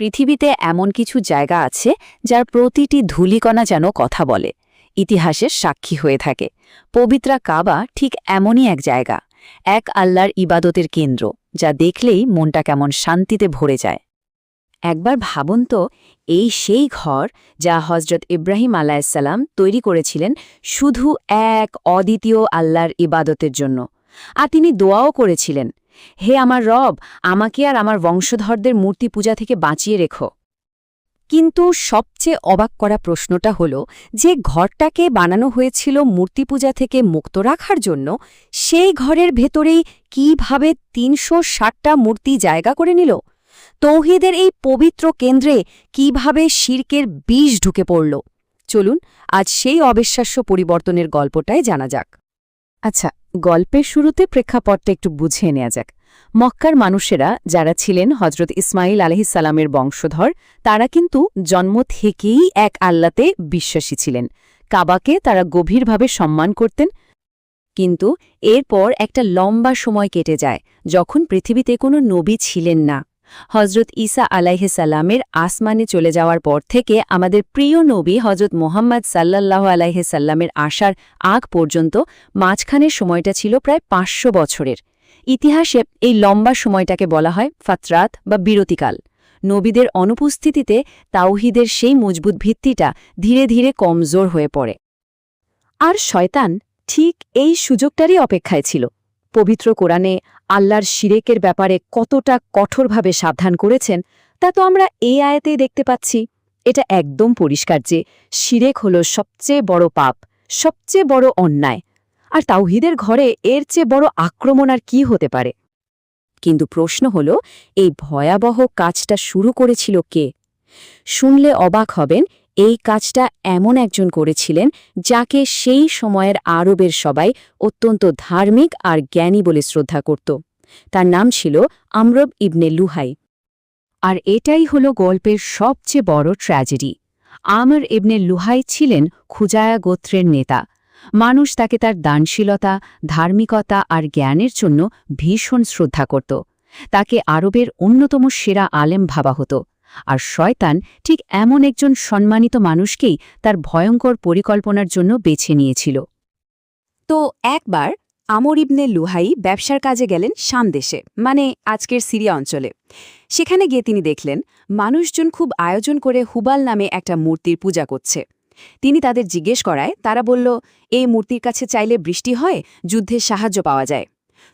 পৃথিবীতে এমন কিছু জায়গা আছে যার প্রতিটি ধূলিকণা যেন কথা বলে। ইতিহাসের সাক্ষী হয়ে থাকে। পবিত্রা কাবা ঠিক এমনই এক জায়গা, এক আল্লাহর ইবাদতের কেন্দ্র, যা দেখলেই মনটা কেমন শান্তিতে ভরে যায়। একবার ভাবুন তো, এই সেই ঘর যা হজরত ইব্রাহিম আলাহিসাল্লাম তৈরি করেছিলেন শুধু এক অদ্বিতীয় আল্লাহর ইবাদতের জন্য। আর তিনি দোয়াও করেছিলেন হে আমার রব, আমাকে আর আমার বংশধরদের মূর্তি পূজা থেকে বাঁচিয়ে রেখো। কিন্তু সবচেয়ে অবাক করা প্রশ্নটা হল, যে ঘরটাকে বানানো হয়েছিল মূর্তি পূজা থেকে মুক্ত রাখার জন্য, সেই ঘরের ভেতরেই কীভাবে তিনশো ষাটটা মূর্তি জায়গা করে নিল? তৌহিদের এই পবিত্র কেন্দ্রে কীভাবে শির্কের বিষ ঢুকে পড়ল? চলুন, আজ সেই অবিশ্বাস্য পরিবর্তনের গল্পটাই জানা যাক। আচ্ছা গল্পের শুরুতে প্রেক্ষাপটটা একটু বুঝিয়ে নেওয়া যাক। মক্কার মানুষেরা যারা ছিলেন হজরত ইসমাইল আলহিসাল্লামের বংশধর, তারা কিন্তু জন্ম থেকেই এক আল্লাতে বিশ্বাসী ছিলেন। কাবাকে তারা গভীরভাবে সম্মান করতেন। কিন্তু এরপর একটা লম্বা সময় কেটে যায়, যখন পৃথিবীতে কোনো নবী ছিলেন না। হজরত ঈসা আলাইহেসাল্লামের আসমানে চলে যাওয়ার পর থেকে আমাদের প্রিয় নবী হজরত মোহাম্মদ সাল্লাল্লাহু আলাইহেসাল্লামের আসার আগ পর্যন্ত মাঝখানের সময়টা ছিল প্রায় পাঁচশো বছরের। ইতিহাসে এই লম্বা সময়টাকে বলা হয় ফাতরাত বা বিরতিকাল। নবীদের অনুপস্থিতিতে তাওহিদের সেই মজবুত ভিত্তিটা ধীরে ধীরে কমজোর হয়ে পড়ে। আর শয়তান ঠিক এই সুযোগটারই অপেক্ষায় ছিল। পবিত্র কোরআনে আল্লাহর শিরেকের ব্যাপারে কতটা কঠোরভাবে সাবধান করেছেন, তা তো আমরা এই আয়াতেই দেখতে পাচ্ছি। এটা একদম পরিষ্কার যে শিরেক হল সবচেয়ে বড় পাপ, সবচেয়ে বড় অন্যায়। আর তাওহিদের ঘরে এর চেয়ে বড় আক্রমণ আর কি হতে পারে? কিন্তু প্রশ্ন হল, এই ভয়াবহ কাজটা শুরু করেছিল কে? শুনলে অবাক হবেন এই কাজটা এমন একজন করেছিলেন যাকে সেই সময়ের আরবের সবাই অত্যন্ত ধার্মিক আর জ্ঞানী বলে শ্রদ্ধা করত। তার নাম ছিল আমরব ইবনে লুহাই। আর এটাই হল গল্পের সবচেয়ে বড় ট্র্যাজেডি। আমর ইবনে লুহাই ছিলেন খুজায়া গোত্রের নেতা। মানুষ তাকে তার দানশীলতা, ধার্মিকতা আর জ্ঞানের জন্য ভীষণ শ্রদ্ধা করত। তাকে আরবের অন্যতম সেরা আলেম ভাবা হতো। আর শয়তান ঠিক এমন একজন সম্মানিত মানুষকেই তার ভয়ঙ্কর পরিকল্পনার জন্য বেছে নিয়েছিল। তো একবার আমর ইবনে লুহাই ব্যবসার কাজে গেলেন শাম দেশে মানে আজকের সিরিয়া অঞ্চলে। সেখানে গিয়ে তিনি দেখলেন, মানুষজন খুব আয়োজন করে হুবাল নামে একটা মূর্তির পূজা করছে। তিনি তাদের জিজ্ঞেস করায়, তারা বলল, এই মূর্তির কাছে চাইলে বৃষ্টি হয়, যুদ্ধে সাহায্য পাওয়া যায়।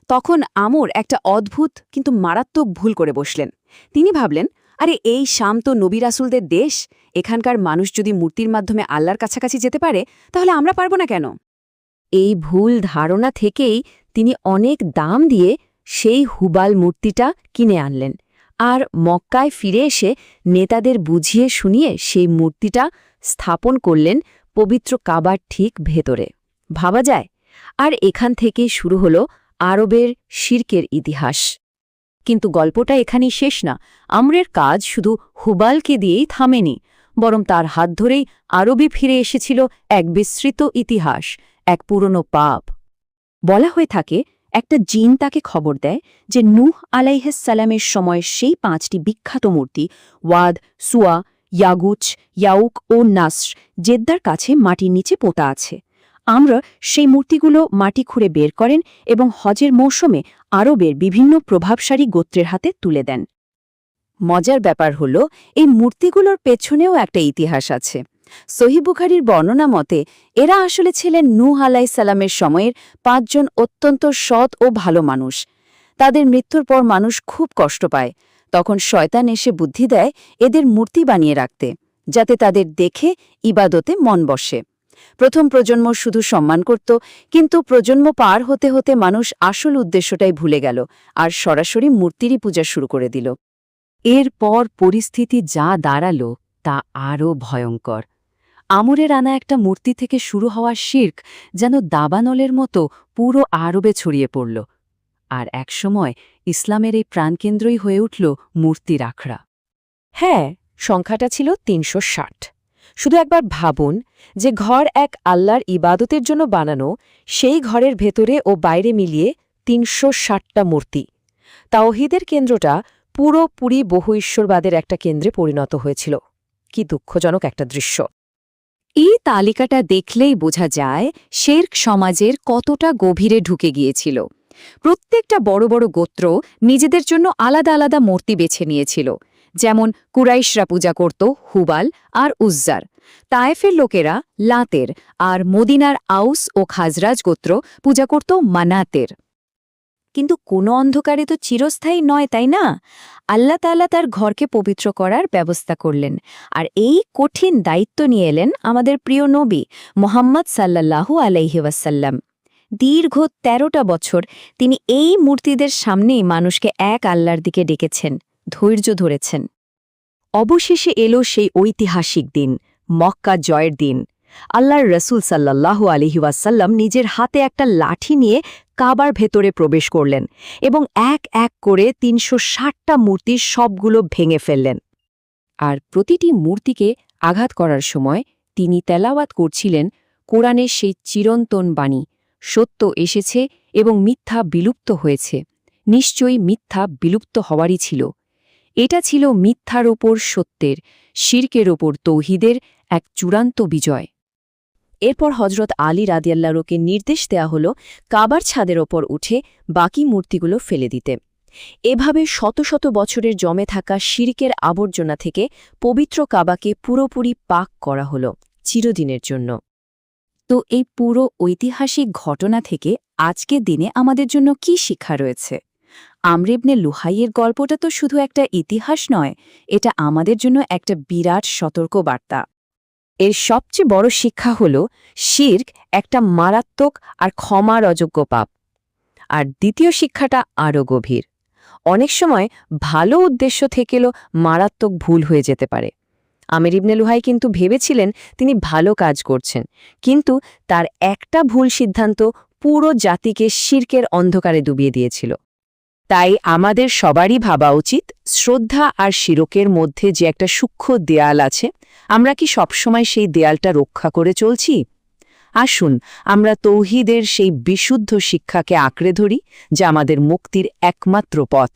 তখন আমর একটা অদ্ভুত, কিন্তু মারাত্মক ভুল করে বসলেন। তিনি ভাবলেন আরে এই শাম তো নবী রাসুলদের দেশ। এখানকার মানুষ যদি মূর্তির মাধ্যমে আল্লাহর কাছাকাছি যেতে পারে, তাহলে আমরা পারব না কেন? এই ভুল ধারণা থেকেই তিনি অনেক দাম দিয়ে সেই হুবাল মূর্তিটা কিনে আনলেন আর মক্কায় ফিরে এসে নেতাদের বুঝিয়ে শুনিয়ে সেই মূর্তিটা স্থাপন করলেন পবিত্র কাবার ঠিক ভেতরে। ভাবা যায়, আর এখান থেকেই শুরু হল আরবের শির্কের ইতিহাস। কিন্তু গল্পটা এখানেই শেষ না। আমরের কাজ শুধু হুবালকে দিয়েই থামেনি, বরং তার হাত ধরেই আরবি ফিরে এসেছিল এক বিস্তৃত ইতিহাস, এক পুরনো পাপ। বলা হয়ে থাকে, একটা জিন তাকে খবর দেয় যে নূহ আলাইহাসালামের সময় সেই পাঁচটি বিখ্যাত মূর্তি, ওয়াদ, সুয়া, ইয়াগুচ, ইয়াউক ও নাসর, জেদ্দার কাছে মাটির নিচে পোতা আছে। আমরা সেই মূর্তিগুলো মাটি খুঁড়ে বের করেন এবং হজের মৌসুমে আরবের বিভিন্ন প্রভাবশালী গোত্রের হাতে তুলে দেন। মজার ব্যাপার হল, এই মূর্তিগুলোর পেছনেও একটা ইতিহাস আছে। সহিবুখারির বর্ণনা মতে, এরা আসলে ছিলেন নূহ আলাইসাল্লামের সময়ের পাঁচজন অত্যন্ত সৎ ও ভালো মানুষ। তাদের মৃত্যুর পর মানুষ খুব কষ্ট পায়। তখন শয়তান এসে বুদ্ধি দেয় এদের মূর্তি বানিয়ে রাখতে, যাতে তাদের দেখে ইবাদতে মন বসে। প্রথম প্রজন্ম শুধু সম্মান করত, কিন্তু প্রজন্ম পার হতে হতে মানুষ আসল উদ্দেশ্যটাই ভুলে গেল আর সরাসরি মূর্তিরই পূজা শুরু করে দিল। এরপর পরিস্থিতি যা দাঁড়াল তা আরও ভয়ঙ্কর। আমরের আনা একটা মূর্তি থেকে শুরু হওয়া শির্ক যেন দাবানলের মতো পুরো আরবে ছড়িয়ে পড়ল আর একসময় ইসলামের এই প্রাণকেন্দ্রই হয়ে উঠল মূর্তির আখড়া। হ্যাঁ সংখ্যাটা ছিল তিনশো ষাট। শুধু একবার ভাবুন যে ঘর এক আল্লাহর ইবাদতের জন্য বানানো, সেই ঘরের ভেতরে ও বাইরে মিলিয়ে তিনশো ষাটটা মূর্তি। তাওহিদের কেন্দ্রটা পুরোপুরি বহু ঈশ্বরবাদের একটা কেন্দ্রে পরিণত হয়েছিল। কি দুঃখজনক একটা দৃশ্য। এই তালিকাটা দেখলেই বোঝা যায় শেরক সমাজের কতটা গভীরে ঢুকে গিয়েছিল। প্রত্যেকটা বড় বড় গোত্র নিজেদের জন্য আলাদা আলাদা মূর্তি বেছে নিয়েছিল। যেমন কুরাইশরা পূজা করত হুবাল আর উজ্জার। তায়েফের লোকেরা লাতের আর মদিনার আউস ও খাজরাজ গোত্র পূজা করত মানাতের। কিন্তু কোনো অন্ধকারে তো চিরস্থায়ী নয়, তাই না? আল্লাহ তাআলা তার ঘরকে পবিত্র করার ব্যবস্থা করলেন। আর এই কঠিন দায়িত্ব নিয়ে এলেন আমাদের প্রিয় নবী মোহাম্মদ সাল্লাল্লাহু আলাইহি ওয়াসাল্লাম। দীর্ঘ তেরোটা বছর তিনি এই মূর্তিদের সামনেই মানুষকে এক আল্লাহর দিকে ডেকেছেন। ধৈর্য ধরেছেন। অবশেষে এলো সেই ঐতিহাসিক দিন, মক্কা জয়ের দিন। আল্লাহর রসুল সাল্লাল্লাহু আলহি ওয়াসাল্লাম নিজের হাতে একটা লাঠি নিয়ে কাবার ভেতরে প্রবেশ করলেন এবং এক এক করে তিনশো ষাটটা মূর্তির সবগুলো ভেঙে ফেললেন। আর প্রতিটি মূর্তিকে আঘাত করার সময় তিনি তেলাওয়াত করছিলেন কোরআনের সেই চিরন্তন বাণী, সত্য এসেছে এবং মিথ্যা বিলুপ্ত হয়েছে। নিশ্চয়ই মিথ্যা বিলুপ্ত হওয়ারই ছিল। এটা ছিল মিথ্যার ওপর সত্যের, শির্কের ওপর তৌহিদের এক চূড়ান্ত বিজয়। এরপর হজরত আলী রাদিয়াল্লাহরকে নির্দেশ দেয়া হল কাবার ছাদের ওপর উঠে বাকি মূর্তিগুলো ফেলে দিতে। এভাবে শত শত বছরের জমে থাকা শিরিকের আবর্জনা থেকে পবিত্র কাবাকে পুরোপুরি পাক করা হল চিরদিনের জন্য। তো এই পুরো ঐতিহাসিক ঘটনা থেকে আজকের দিনে আমাদের জন্য কি শিক্ষা রয়েছে? আমরেবনে লুহাইয়ের গল্পটা তো শুধু একটা ইতিহাস নয়, এটা আমাদের জন্য একটা বিরাট সতর্ক বার্তা এর সবচেয়ে বড় শিক্ষা হল, শির্ক একটা মারাত্মক আর ক্ষমার অযোগ্য পাপ। আর দ্বিতীয় শিক্ষাটা আরও গভীর। অনেক সময় ভালো উদ্দেশ্য থেকেও মারাত্মক ভুল হয়ে যেতে পারে। আমির ইবনে লুহাই কিন্তু ভেবেছিলেন তিনি ভালো কাজ করছেন, কিন্তু তার একটা ভুল সিদ্ধান্ত পুরো জাতিকে শির্কের অন্ধকারে ডুবিয়ে দিয়েছিল। তাই আমাদের সবারই ভাবা উচিত, শ্রদ্ধা আর শিরকের মধ্যে যে একটা সূক্ষ্ম দেয়াল আছে, আমরা কি সবসময় সেই দেয়ালটা রক্ষা করে চলছি? আসুন, আমরা তৌহিদের সেই বিশুদ্ধ শিক্ষাকে আঁকড়ে ধরি, যা আমাদের মুক্তির একমাত্র পথ।